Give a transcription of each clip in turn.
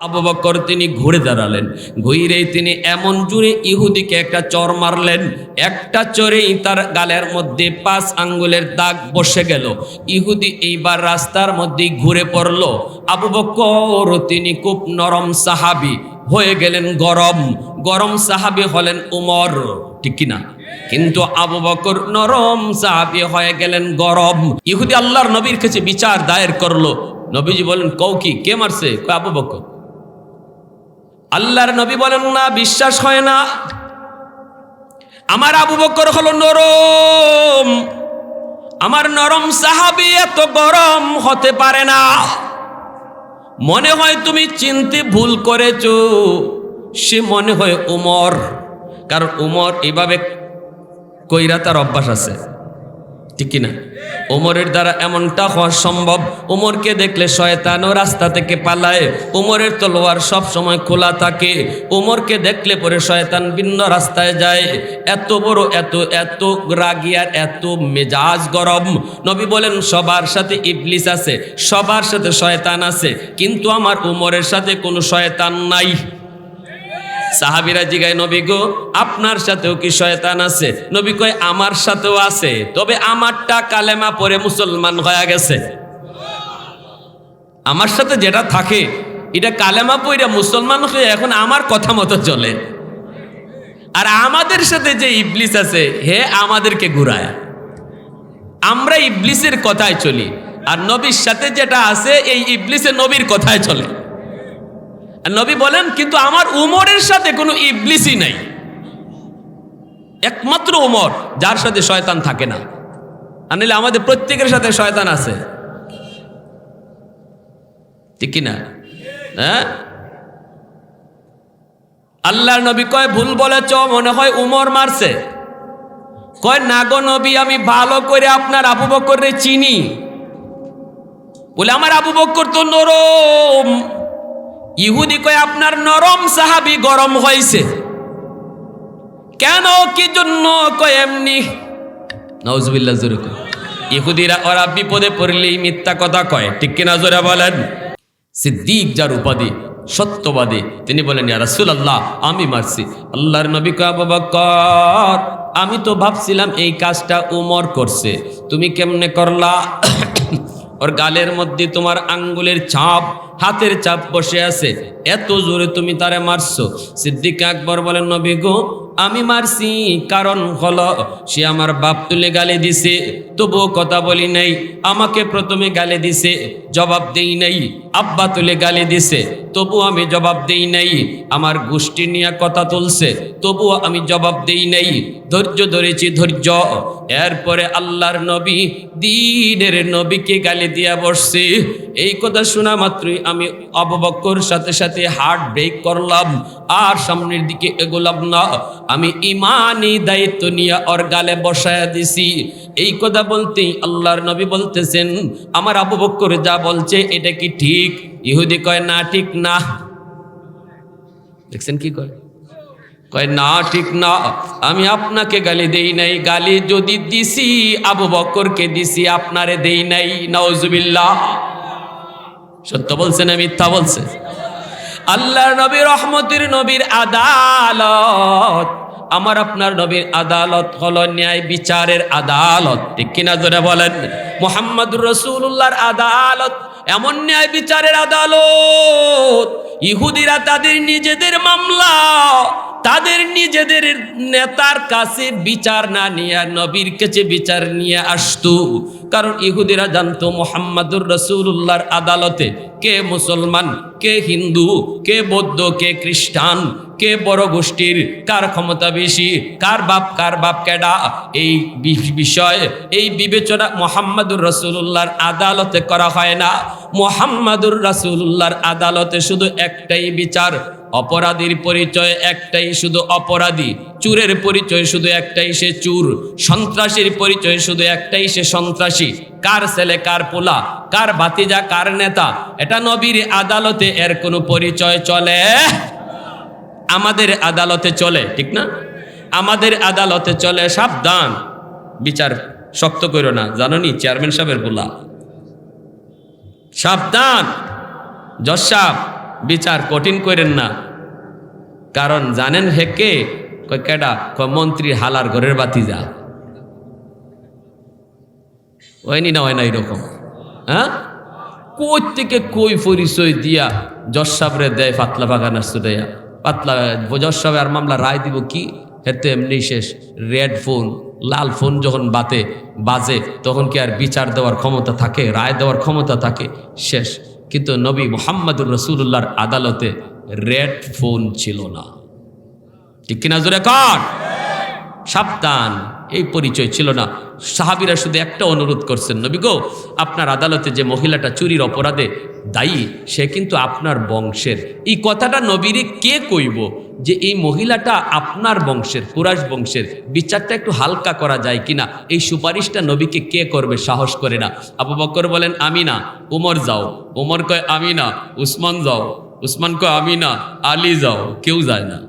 আবু বকর তিনি ঘুরে দাঁড়ালেন। ঘুরেই তিনি এমন জুড়ে ইহুদিকে একটা চর মারলেন, একটা চরেই তার গালের মধ্যে পাঁচ আঙ্গুলের দাগ বসে গেল। ইহুদি এইবার রাস্তার মধ্যে ঘুরে পড়ল। আবু বকর তিনি খুব নরম সাহাবি, হয়ে গেলেন গরম। গরম সাহাবি হলেন উমর, ঠিক কিনা? কিন্তু আবু বকর নরম সাহাবি হয়ে গেলেন গরম। ইহুদি আল্লাহর নবীর কাছে বিচার দায়ের করল। নবীজি বলেন কৌকি কে মারছে? আবু বকর। আল্লাহর নবী বলেন, না, বিশ্বাস হয় না। আমার আবু বকর হলো নরম। আমার নরম সাহাবি এত গরম হতে পারে না। মনে হয় তুমি চিনতে ভুল করেছ। সে মনে হয় উমর। কারণ উমর এভাবে কইরা তার অভ্যাস আছে। ঠিক কিনা? ওমরের দ্বারা এমনটা হওয়া সম্ভব। ওমরকে দেখলে শয়তানও রাস্তা থেকে পালায়। ওমরের তলোয়ার সব সময় খোলা থাকে। ওমরকে দেখলে পরে শয়তান ভিন্ন রাস্তায় যায়। এত বড়, এত এত রাগিয়ার এত মেজাজ গরম। নবী বলেন, সবার সাথে ইবলিস আছে, সবার সাথে শয়তান আছে। কিন্তু আমার উমরের সাথে কোনো শয়তান নাই। সাহাবিরা জিগায়, নবী গো, আপনার সাথেও কি শয়তান আছে? নবী কয়, আমার সাথেও আছে, তবে আমারটা কালেমা পরে মুসলমান হয়ে গেছে। আমার সাথে যেটা থাকে, এটা কালেমা পইরা মুসলমান হয়ে এখন আমার কথা মতো চলে। আর আমাদের সাথে যে ইবলিস আছে, হে আমাদেরকে ঘুরায়। আমরা ইবলিসের কথায় চলি, আর নবীর সাথে যেটা আছে, এই ইবলিসের নবীর কথায় চলে। নবী বলেন, কিন্তু আমার উমরের সাথে কোনো ইবলিসই নাই। একমাত্র উমর, যার সাথে শয়তান থাকে না। আর আমাদের প্রত্যেকের সাথে শয়তান আছে। ঠিক কিনা? হ্যাঁ? আল্লাহর নবী কয়, ভুল বলেছ, মনে হয় উমর মারছে। কয়, না গো নবী, আমি ভালো করে আপনার আবু বকরে চিনি। বলে, আমার আবু বকর তো নরম। ইহুদি কয়, আপনার নরম সাহাবি গরম হয়েছে কেন? কি জন্য? কয়, এমনি। নজবিল্লা জোরে কয়। ইহুদিরা, ওরা বিপদে পড়লেই মিথ্যা কথা কয়। ঠিক কিনা জোরে বলেন? সিদ্দিক যার উপাধি, সত্যবাদী, তিনি বলেন, ইয়া রাসূলুল্লাহ, আমি মারছি। আল্লাহর নবী বকর, আমি তো ভাবছিলাম এই কাজটা উমর করছে। তুমি কেমনে করলা? ওর গালের মধ্যে তোমার আঙ্গুলের ছাপ হাতের চাপ বসে আছে। এত জোরে তুমি তারে মারছো। সিদ্দিক আকবর বলেন, নবী গো, আমি মারছি, কারণ হলো সে আমার বাপ তুলে গালে দিছে। তবুও কথা বলি নাই, আমাকে প্রথমে গালে দিছে, জবাব দেই নাই, আব্বা তুলে গালে দিছে। তবুও আমি জবাব দেই নাই। আমার গোষ্ঠী নিয়ে কথা তুলছে তবুও আমি জবাব দেই নাই। ধৈর্য ধরেছি, ধৈর্য। এরপরে আল্লাহর নবী, দিনের নবীকে গালি দিয়া বসছে। এই কথা শোনা মাত্রই আমি অববক্কর সাথে সাথে হার্ট ব্রেক করলাম। আর সামনের দিকে এগোলাম না। আমি ইমানি দায়িত্ব নিয়ে ওর গালে বসায়া দিছি। এই কথা বলতেই আল্লাহর নবী বলতেছেন, আমার আবু বক্কর যা বলছে, এটা কি ঠিক? ইহুদি কয়, না, ঠিক না। দেখছেন কি কয়? কয়, না, ঠিক না। আমি আপনাকে গালি দেই নাই। গালি যদি দিছি, আবু বক্করকে দিছি, আপনারে দেই নাই। নওজুবিল্লাহ সত্য বলছে না মিথ্যা বলছে? আল্লাহর নবী রহমতের নবীর আদালত আমার আপনার নবীর আদালত হলো ন্যায় বিচারের আদালত। ঠিক কিনা জোরে বলেন? মোহাম্মদুর রসুল্লাহর আদালত এমন ন্যায় বিচারের আদালত। ইহুদিরা তাদের নিজেদের মামলা তাদের নিজেদের নেতার কাছে বিচার না নিয়ে, নবীর কাছে বিচার নিয়ে আসতো। কারণ ইহুদিরা জানতো মোহাম্মদুর রসুল্লাহর আদালতে কে মুসলমান, কে হিন্দু, কে বৌদ্ধ, কে খ্রিস্টান, কে বড় গোষ্ঠীর, কার ক্ষমতা বেশি, কার বাপ কার বাপ কেডা, এই বিষয় এই বিবেচনা মোহাম্মদুর রসুল্লাহর আদালতে করা হয় না। মোহাম্মদুর রসুল্লাহর আদালতে শুধু একটাই বিচার অপরাধীর পরিচয় একটাই শুধু অপরাধী, চুরের পরিচয় শুধু একটাই সে চুর, সন্ত্রাসীর পরিচয় শুধু একটাই সে সন্ত্রাসী, কার ছেলে, কার পোলা, কার ভাতিজা, কার নেতা, এটা নবীর আদালতে এর কোনো পরিচয় চলে। আমাদের আদালতে চলে, ঠিক না? আমাদের আদালতে চলে, সাবধান। বিচার শক্ত করো না জানো নি চেয়ারম্যান সাহেবের পোলা। সাবধান। জজ সাহেব। বিচার কঠিন করেন না। কারণ জানেন হেকে কয়, কেডা? কয় মন্ত্রী হালার ঘরের বাতি যা হয়নি না হয় না এরকম? হ্যাঁ? কই থেকে কই পরিচয় দিয়া জজ সাবরে দেয় পাতলা বাগানার সুদাইয়া পাতলা জজ সাহেব আর মামলা রায় দিব কি? হেতে এমনি শেষ। রেড ফোন, লাল ফোন যখন বাতে, বাজে, তখন কি আর বিচার দেওয়ার ক্ষমতা থাকে? রায় দেওয়ার ক্ষমতা থাকে? শেষ। কিন্তু নবী মোহাম্মদুর রসুল্লাহর আদালতে রেড ফোন ছিল না। ঠিক কিনা জোরে কর? সাবধান, এই পরিচয় ছিল না। সাহাবিরা শুধু একটা অনুরোধ করছেন, নবী গো, আপনার আদালতে যে মহিলাটা চুরির অপরাধে দায়ী, সে কিন্তু আপনার বংশের। এই কথাটা নবীরে কে কইব? যে এই মহিলাটা আপনার বংশের কুরাশ বংশের, বিচারটা একটু হালকা করা যায় কিনা? এই সুপারিশটা নবীকে কে করবে সাহস করে না? আবু বকর বলেন আমি না উমর, যাও। উমর কয় আমি না উসমান, যাও। উসমান কয় আমি না আলী, যাও। কেউ যায় না।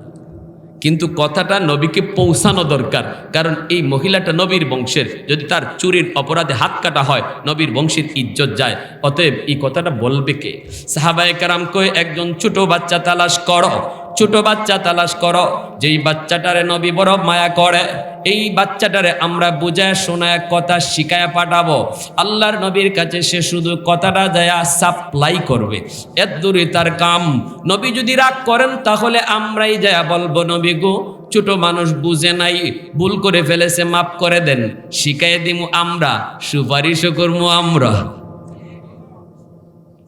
কিন্তু কথাটা নবীকে পৌঁছানো দরকার। কারণ এই মহিলাটা নবীর বংশের। যদি তার চুরির অপরাধে হাত কাটা হয়, নবীর বংশের ইজ্জত যায়। অতএব এই কথাটা বলবে কে? সাহাবায়ে কারাম কয়ে, একজন ছোট বাচ্চা তালাশ করো। ছোট বাচ্চা তালাশ করো। যেই বাচ্চাটারে নবী বড় মায়া করে, এই বাচ্চাটারে আমরা বুঝায় শোনায় কথা শিখায় পাঠাবো। আল্লাহর নবীর কাছে সে শুধু কথাটা যায় সাপ্লাই করবে। এর দূরে তার কাম। নবী যদি রাগ করেন, তাহলে আমরাই যায় বলব, নবী গো, ছোট মানুষ বুঝে নাই, ভুল করে ফেলেছে, মাফ করে দেন। শিখাই দিমু আমরা, সুপারিশও করব আমরা।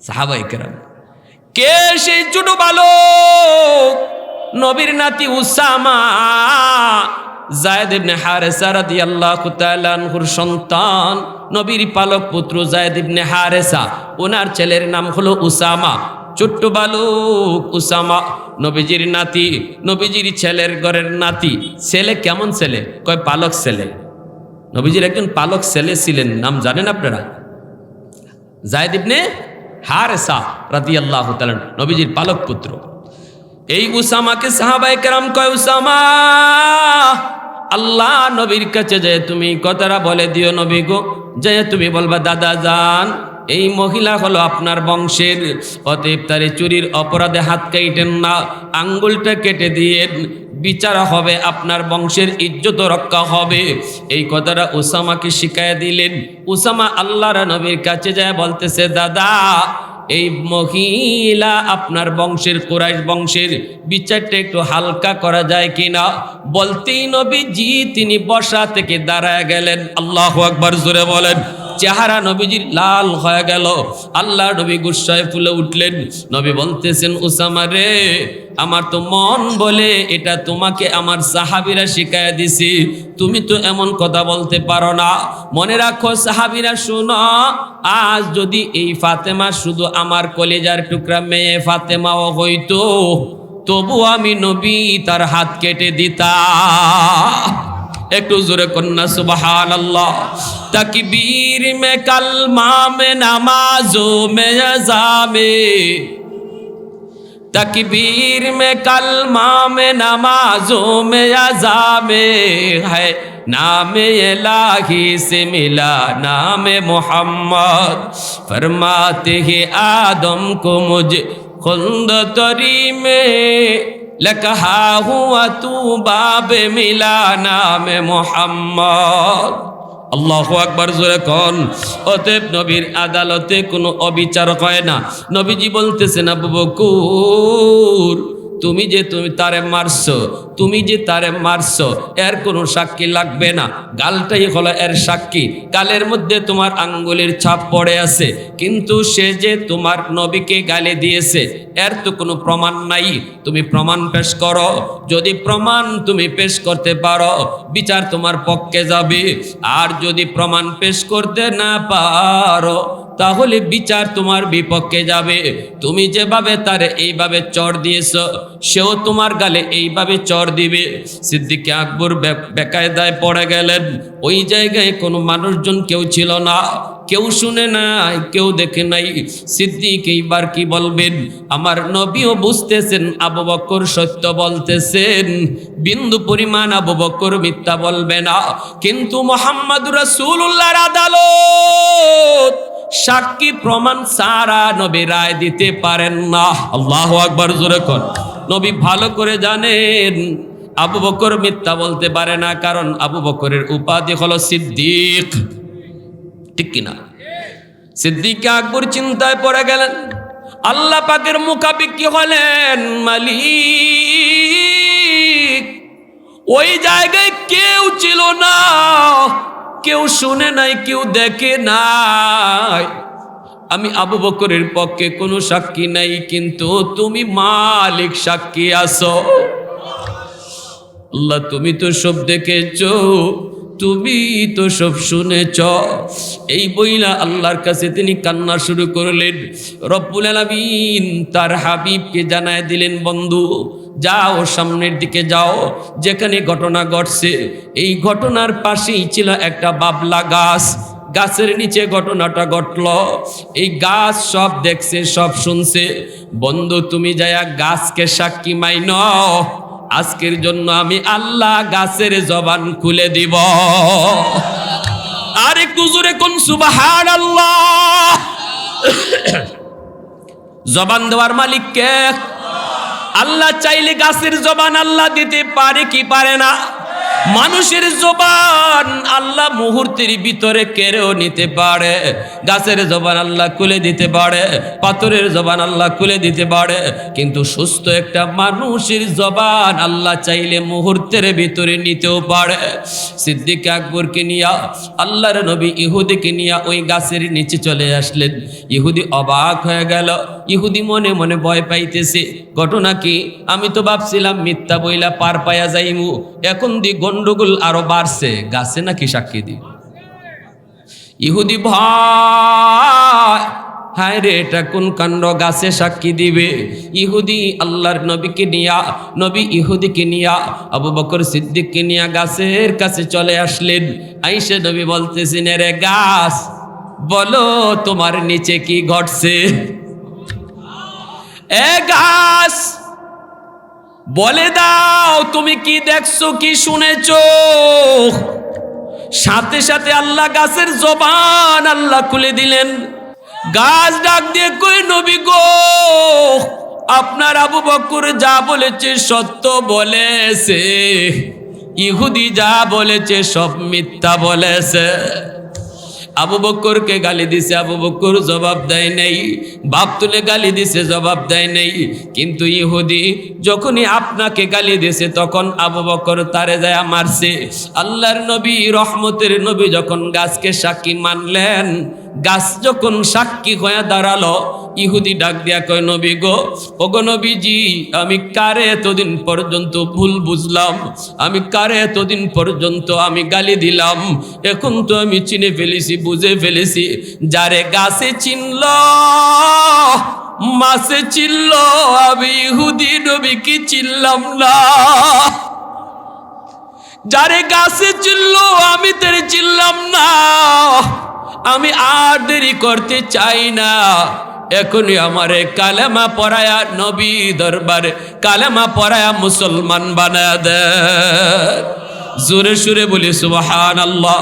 সাহাবাই কেরাম। কে সেই ছোট বালক? নবীর নাতি উসামা, জায়দ ইবনে হারেসা রাদিয়াল্লাহু তাআলা সন্তান, নবীর পালক পুত্র জায়দ ইবনে হারেসা। ওনার ছেলের নাম হলো উসামা। ছোট্ট বালক উসামা, নবীজির নাতি, নবীজির ছেলের ঘরের নাতি। ছেলে কেমন ছেলে? কয়, পালক ছেলে। নবীজির একজন পালক ছেলে ছিলেন, নাম জানেন আপনারা? জায়দ ইবনে হারেসা রাদিয়াল্লাহু তাআলা নবীজির পালক পুত্র। এই উসামাকে সাহাবায়ে কেরাম কয়, উসামা, আল্লাহ নবীর কাছে যে তুমি কথাটা বলে দিও নবী গো, যে তুমি বলবা, দাদা যান এই মহিলা হলো আপনার বংশের। অতএব তারে চুরির অপরাধে হাত কাইটেন না, আঙ্গুলটা কেটে দিয়ে বিচার হবে, আপনার বংশের ইজ্জত রক্ষা হবে। এই কথাটা উসামাকে শিখায় দিলেন। উসামা আল্লাহর নবীর কাছে যায় বলতেছে, দাদা, এই মহিলা আপনার বংশের, কোরাইশ বংশের বিচারটা একটু হালকা করা যায় কিনা? বলতেই নবীজি, তিনি বসা থেকে দাঁড়ায় গেলেন। আল্লাহ আকবার জোরে বলেন চেহারা নবীজির লাল হয়ে গেল। আল্লাহ নবী গুসায় ফুলে উঠলেন। নবী বলতেছেন, উসামা রে, আমার তো মন বলে এটা তোমাকে আমার সাহাবিরা শিখায় দিছি। তুমি তো এমন কথা বলতে পারো না। মনে রাখো সাহাবিরা, শোনো, আজ যদি এই ফাতেমা শুধু আমার কলেজার টুকরা মেয়ে ফাতেমাও হইতো, তবু আমি নবী তার হাত কেটে দিতা একটু জোরে কন্যা সুবাহান আল্লাহ তকবীর মে কলমা মে নামাজো মে আজামে তকবীর মে কলমা মে নামাজো মে আজামে হ্যায় نام الہی سے ملا نام محمد فرماتے ہیں آدم کو مجھ خند تری میں لکہا ہوا تو বাবে মিলা নামে মোহাম্মদ আল্লাহ আকবার, জোরে কন। অতএব নবীর আদালতে কোনো অবিচার হয় না। নবীজি বলতেছেন, আবু বকুর তুমি যে তুমি তারে মারছো, তুমি যে তারে মারছো, এর কোনো সাক্ষী লাগবে না। গালটাই হলো এর সাক্ষী। গালের মধ্যে তোমার আঙ্গুলের ছাপ পড়ে আছে, কিন্তু সে যে তোমার নবীকে গালে দিয়েছে, এর তো কোনো প্রমাণ নাই। তুমি প্রমাণ পেশ করো। যদি প্রমাণ তুমি পেশ করতে পারো, বিচার তোমার পক্ষে যাবে। আর যদি প্রমাণ পেশ করতে না পারো তাহলে বিচার তোমার বিপক্ষে যাবে। তুমি যেভাবে তার এইভাবে চর দিয়েছ, সেও তোমার গালে এইভাবে চর দিবে। সিদ্দিক আকবর বেকায়দায় পড়ে গেলেন। ওই জায়গায় কোনো মানুষজন কেউ ছিল না। কেউ শুনে নাই, কেউ দেখে নাই। সিদ্দিক এইবার কি বলবেন? আমার নবীও বুঝতেছেন, আবু বকর সত্য বলতেছেন। বিন্দু পরিমাণ আবু বকর মিথ্যা বলবে না। কিন্তু মোহাম্মদ রাসূলুল্লাহর আদালত সাক্ষী প্রমাণ সারা নবী রায় দিতে পারেন না। আল্লাহ আকবর, জোরে কর নবী ভালো করে জানেন, আবু বকর মিথ্যা বলতে পারে না, কারণ আবু বকরের উপাধি হলো সিদ্দিক। ঠিক কিনা সিদ্দিক আকবর চিন্তায় পড়ে গেলেন। আল্লাহ পাকের মুখাপিক্ষি হলেন মালিক। ওই জায়গায় কেউ ছিল না। কেউ শুনে নাই, কেউ দেখে নাই। আমি আবু বকরের পক্ষে কোনো সাক্ষী নাই, কিন্তু তুমি মালিক সাক্ষী আসো আল্লাহ, তুমি তো সব দেখেছ, তুমি তো সব শুনেছ। এই বইলা আল্লাহর কাছে তিনি কান্না শুরু করলেন। রব্বুল আলামিন তার হাবিবকে জানায় দিলেন, বন্ধু যাও, সামনের দিকে যাও। যেখানে ঘটনা ঘটছে, এই ঘটনার পাশেই ছিল একটা বাবলা গাছ। গাছের নিচে ঘটনাটা ঘটল। এই গাছ সব দেখছে, সব শুনছে। বন্ধু, তুমি যায়া গাছকে সাক্ষী মাইন আজকের জন্য আমি আল্লাহ গাছের জবান খুলে দিব। আর একটু জোরে কোন সুবাহান আল্লাহ জবান দেওয়ার মালিক কে? আল্লাহ চাইলে গাছের জবান আল্লাহ দিতে পারে কি পারে না? মানুষের জবান আল্লাহ মুহূর্তের ভিতরে কেড়েও নিতে পারে। গাছের জবান আল্লাহ খুলে দিতে পারে, পাথরের জবান আল্লাহ খুলে দিতে পারে। কিন্তু সুস্থ একটা মানুষের জবান আল্লাহ চাইলে মুহূর্তের ভিতরে নিতেও পারে। সিদ্দিক আকবরকে নিয়া, আল্লাহর নবী ইহুদিকে নিয়া ওই গাছের নিচে চলে আসলেন। ইহুদি অবাক হয়ে গেল। ইহুদি মনে মনে ভয় পাইতেছে। ঘটনা কি? আমি তো ভাবছিলাম মিথ্যা বইলা পার পায়া যাইমু। এখন দি গন্ডগোল আরও বাড়ছে। গাছে নাকি সাক্ষী দি? ইহুদি ভয়। হায় রে, এটা কোন কাণ্ড? গাছে সাক্ষী দিবে। ইহুদি আল্লাহর নবীকে নিয়া, নবী ইহুদিকে নিয়া, আবু বকর সিদ্দিককে নিয়া গাছের কাছে চলে আসলেন। আইসে নবী বলতেছেন রে গাছ, বলো তোমার নিচে কি ঘটছে? এ গাছ, বলে দাও, তুমি কি দেখছ, কি শুনেছো? সাথে সাথে আল্লাহ গাছের জবান আল্লাহ খুলে দিলেন। গাছ ডাক দিয়ে কই নবী গো? আপনার আবু বকর যা বলেছে, সত্য বলেছে। ইহুদি যা বলেছে, সব মিথ্যা বলেছে। আবু বক্করকে গালি দিছে, আবু বক্কর জবাব দেয় নেই। বাপ তুলে গালি দিছে, জবাব দেয় নেই। কিন্তু ইহুদি যখনই আপনাকে গালি দিছে, তখন আবু বকর তারে যায় মারছে। আল্লাহর নবী, রহমতের নবী যখন গাছকে সাক্ষী মানলেন গাছ যখন সাক্ষী হয়ে দাঁড়াল, ইহুদি ডাক দিয়া কয়, নবী গো, ওগো নবীজি, আমি কারে এতদিন পর্যন্ত ভুল বুঝলাম? আমি কারে এতদিন পর্যন্ত আমি গালি দিলাম? এখন তো আমি চিনে ফেলেছি, বুঝে ফেলেছি। যারে গাছে চিনল মাসে চিনল, আমি ইহুদি নবী কি চিনলাম না। যারে গাছে চিনল, আমি তেরে চিনলাম না। আমি আর দেরি করতে চাই না। এখনই আমারে কালেমা পড়ায়া নবী দরবারে কালেমা পড়ায়া মুসলমান বানায় দেন। জোরে সুরে বলি সুবাহান আল্লাহ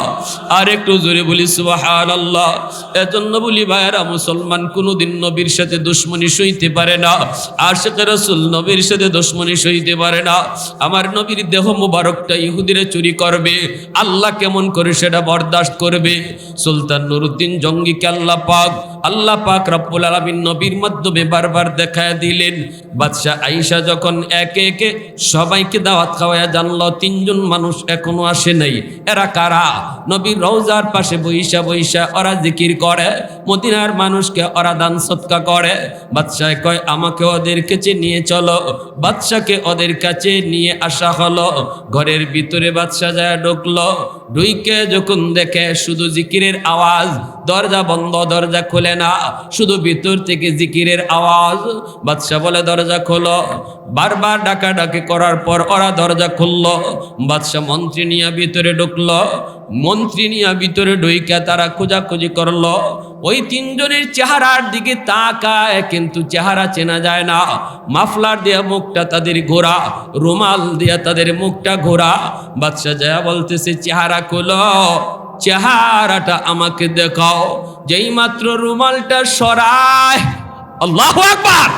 আর একটু জোরে বলি সুবাহান আল্লাহ এজন্য বলি, ভাইয়েরা, মুসলমান কোনোদিন নবীর সাথে দুশ্মনী সইতে পারে না। আর সাথে রসুল নবীর সাথে দুশ্মনী সইতে পারে না। আমার নবীর দেহ মুবারকটা ইহুদিরে চুরি করবে। আল্লাহ কেমন করে সেটা বরদাস্ত করবে? সুলতান নুরুদ্দিন জঙ্গিকে আল্লাহ পাক আল্লাহ পাক রব্বুল আলামিন নবীর মাধ্যমে বারবার দেখায় দিলেন। বাদশাহ আইসা যখন একে একে সবাইকে দাওয়াত খাওয়ায়া জানলো, তিনজন মানুষ এখনও আসে নাই। এরা কারা? নবীর রওজার পাশে বইসা বইসা ওরা জিকির করে, মদিনার মানুষকে ওরা দান সৎকা করে। বাদশাহ কয়, আমাকে ওদের কাছে নিয়ে চলো। বাদশাকে ওদের কাছে নিয়ে আসা হলো। ঘরের ভিতরে বাদশাহ যায় ঢুকলো। ঢুইকে যখন দেখে শুধু জিকিরের আওয়াজ দরজা বন্ধ, দরজা খোলে না। শুধু ভিতর থেকে জিকিরের আওয়াজ। বাদশাহ বলে, দরজা খোলো। বারবার ডাকা ডাকি করার পর ওরা দরজা খুললো। বাদশাহ মন্ত্রী নিয়ে ভিতরে ঢুকলো। মন্ত্রী নিয়ে ভিতরে ঢুইকে তারা খোঁজাখুঁজি করল। ওই তিনজনের চেহারার দিকে তাকায়, কিন্তু চেহারা চেনা যায় না। মাফলার দেয়া মুখটা তাদের ঘোরা, রুমাল দিয়া তাদের মুখটা ঘোরা। বাদশাহ জয়া বলতেছে, চেহারা খুলো। চেহারাটা আমাকে দেখাও, যেই মাত্র রুমালটা সরায়। আকবার।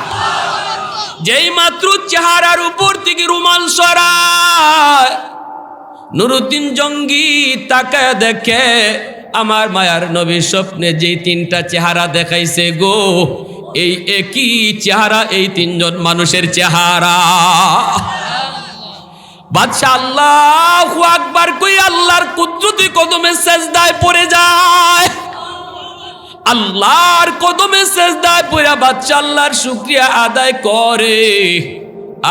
যেই মাত্র চেহারার উপর থেকে রুমাল সরায়। নুরুদ্দিন জঙ্গি তাকে দেখে, আমার মায়ার নবী স্বপ্নে যেই তিনটা চেহারা দেখাইছে গো, এই একই চেহারা এই তিনজন মানুষের চেহারা। বাদশাহ আল্লাহ আকবার কই আল্লাহর কুদরতি কদমে সেজদায় পড়ে যায়। আল্লাহর কদমে সেজদায় পড়ে বাদশাহ আল্লাহর শুকরিয়া আদায় করে।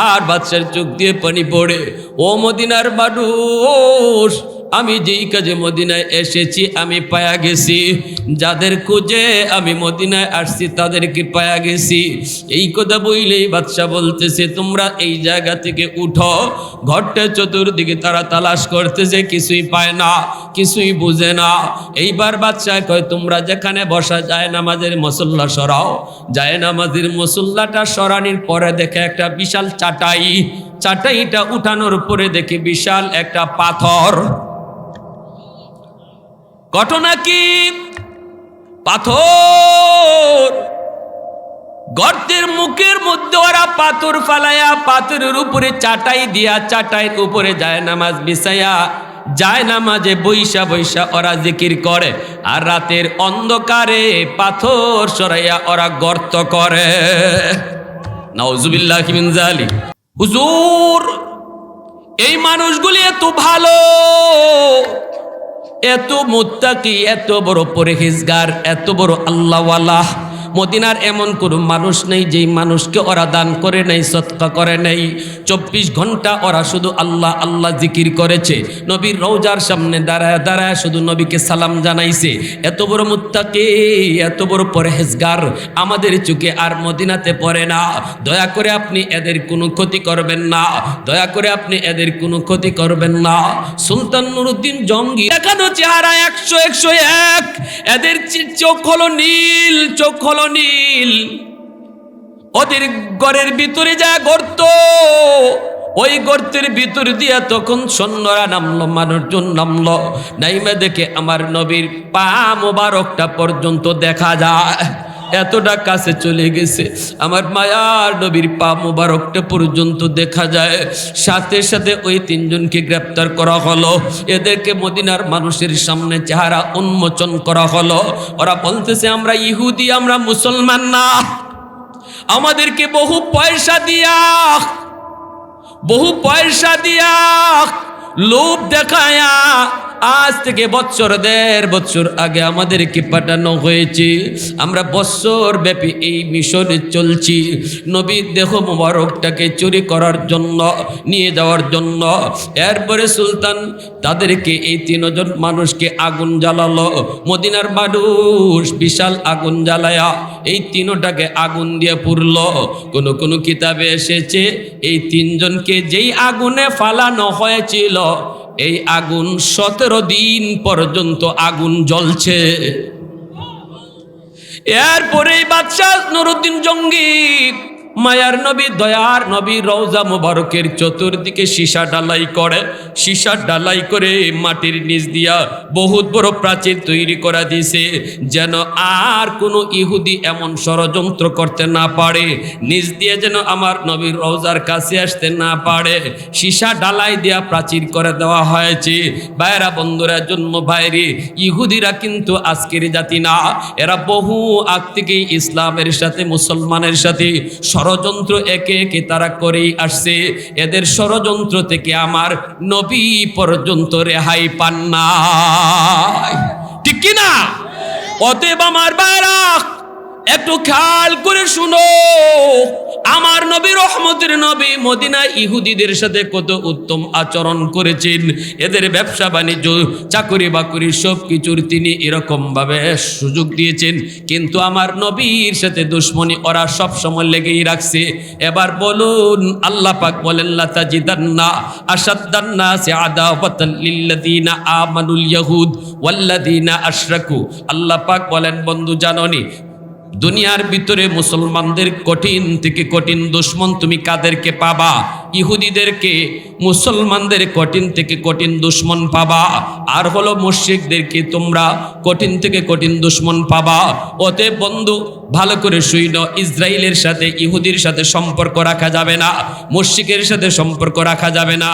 আর বাচ্চার চোখ দিয়ে পানি পড়ে। ও মদিনার মানুষ আমি যেই কাজে মদিনায় এসেছি, আমি পায়া গেছি। যাদের খুঁজে আমি মদিনায় আসছি, তাদেরকে পায়া গেছি। এই কথা বইলেই বাদশাহ বলতেছে, তোমরা এই জায়গা থেকে উঠো, ঘরটা চতুর্দিকে তারা তালাশ করতেছে, কিছুই পায় না, কিছুই বুঝে না। এইবার বাচ্চা কয়, তোমরা যেখানে বসা যায় নামাজের মসল্লা সরাও। যায় নামাজের মসল্লাটা সরানির পরে দেখে একটা বিশাল চাটাই। চাটাইটা উঠানোর পরে দেখে বিশাল একটা পাথর। ঘটনা কি? পাথর। গর্তের মুখের মধ্যে ওরা পাথর ফালাইয়া পাথরের উপরে চাটাই দিয়া, চাটাইয়ের উপরে যায় নামাজ বিছাইয়া যায় নামাজে বৈশা বৈশা ওরা জিকির করে। আর রাতের অন্ধকারে পাথর সরাইয়া ওরা গর্ত করে। নাউজুবিল্লাহ মিন জালিক হুজুর, এই মানুষগুলি এত ভালো। এত মুত্তাকি এত বড় পরেহেজগার এত বড় আল্লাহওয়ালা। মদিনার এমন কোনো মানুষ নেই যেই মানুষকে ওরা দান করে নেই সৎকা করে নেই। চব্বিশ ঘণ্টা ওরা শুধু আল্লাহ আল্লাহ জিকির করেছে। নবীর রৌজার সামনে দাঁড়ায় দাঁড়ায় শুধু নবীকে সালাম জানাইছে। এত বড় মুত্তাকি, এত বড় পরেহেজগার আমাদের চোখে আর মদিনাতে পড়ে না। দয়া করে আপনি এদের কোনো ক্ষতি করবেন না। দয়া করে আপনি এদের কোনো ক্ষতি করবেন না। সুলতান নুরুদ্দিন জঙ্গি, দেখানো চেহারা একশো একশো এক। এদের চোখ হলো নীল, চোখ হলো নীল। ওদের গড়ের ভিতরে যা গর্ত, ওই গর্তের ভিতর দিয়া তখন সৈন্যরা নামলো, মানুষজন নামলো। নাইমে দেখে আমার নবীর পা মোবারকটা পর্যন্ত দেখা যায়। এতটা কাছে চলে গেছে। আমার মায়ার নবীর পা মোবারকটা পর্যন্ত দেখা যায়। সাথে সাথে ওই তিনজনকে গ্রেপ্তার করা হলো। এদেরকে মদিনার মানুষের সামনে চেহারা উন্মোচন করা হলো। ওরা বলতেছে, আমরা ইহুদি, আমরা মুসলমান না। আমাদেরকে বহু পয়সা দিয়া, বহু পয়সা দিয়া লোভ দেখায়া আজ থেকে বছর দেড় বছর আগে আমাদেরকে পাঠানো হয়েছে। আমরা বছর ব্যাপী এই মিশনে চলছি। নবীর দেহ মোবারকটাকে চুরি করার জন্য, নিয়ে যাওয়ার জন্য। এরপরে সুলতান তাদেরকে এই তিনজন মানুষকে আগুন জ্বালালো। মদিনার মানুষ বিশাল আগুন জ্বালায়া এই তিনটাকে আগুন দিয়ে পুরল। কোন কোন কিতাবে এসেছে, এই তিনজনকে যেই আগুনে ফালানো হয়েছিল এই আগুন সতেরো দিন পর্যন্ত আগুন জ্বলছে। এরপরে বাদশাহ নুরুদ্দিন জঙ্গি মায়ার নবী, দয়ার নবী, রওজা মুবারকের চতুর্দিকে সীসা ডালাই করে। সীসা ডালাই করে মাটির নিচ দিয়া বহুত বড় প্রাচীর তৈরি করা দিয়েছে, যেন আর কোনো ইহুদি এমন ষড়যন্ত্র করতে না পারে। নিচ দিয়ে যেন আমার নবীর রওজার কাছে আসতে না পারে। সীসা ডালাই দিয়া প্রাচীর করে দেওয়া হয়েছে। ভাইরা বন্ধুরা জন্ম ভাইরে, ইহুদিরা কিন্তু আজকের জাতি না। এরা বহু আগ থেকে ইসলামের সাথে, মুসলমানের সাথে ষড়যন্ত্র একে একে তারা করেই আসছে। এদের ষড়যন্ত্র থেকে আমার নবী পর্যন্ত রেহাই পান না ঠিক কি না? অতএব আমার বাইরা একটু খেয়াল করে শুনো। আমার নবী রহমতের নবী মদিনা ইহুদিদের সাথে কত উত্তম আচরণ করেছেন। এদের ব্যবসা, বাণিজ্য, চাকরি বাকরি সব কিছুর তিনি এরকম ভাবে সুযোগ দিয়েছেন। কিন্তু আমার নবীর সাথে দুশ্মনী ওরা সব সময় লেগেই রাখছে। এবার বলুন, আল্লাহ পাক বলেন লাতা জিদান্না আসাদ্দান্না সে আদাওয়াতাল লিল্লাযিনা আমানুল ইয়াহুদ ওয়াল্লাযিনা আশরাকু। আল্লাহ পাক বলেন, বন্ধু জাননি দুনিয়ার ভিতরে মুসলমানদের কঠিন থেকে কঠিন দুশ্মন তুমি কাদেরকে পাবা? ইহুদিদেরকে, মুসলমানদের কঠিন থেকে কঠিন দুশ্মন পাবা? আর হলো মুশরিকদেরকে তোমরা কঠিন থেকে কঠিন দুশ্মন পাবা? ওতে বন্ধু, ভালো করে শুইন ইসরায়েলের সাথে, ইহুদির সাথে সম্পর্ক রাখা যাবে না। মুশরিকের সাথে সম্পর্ক রাখা যাবে না।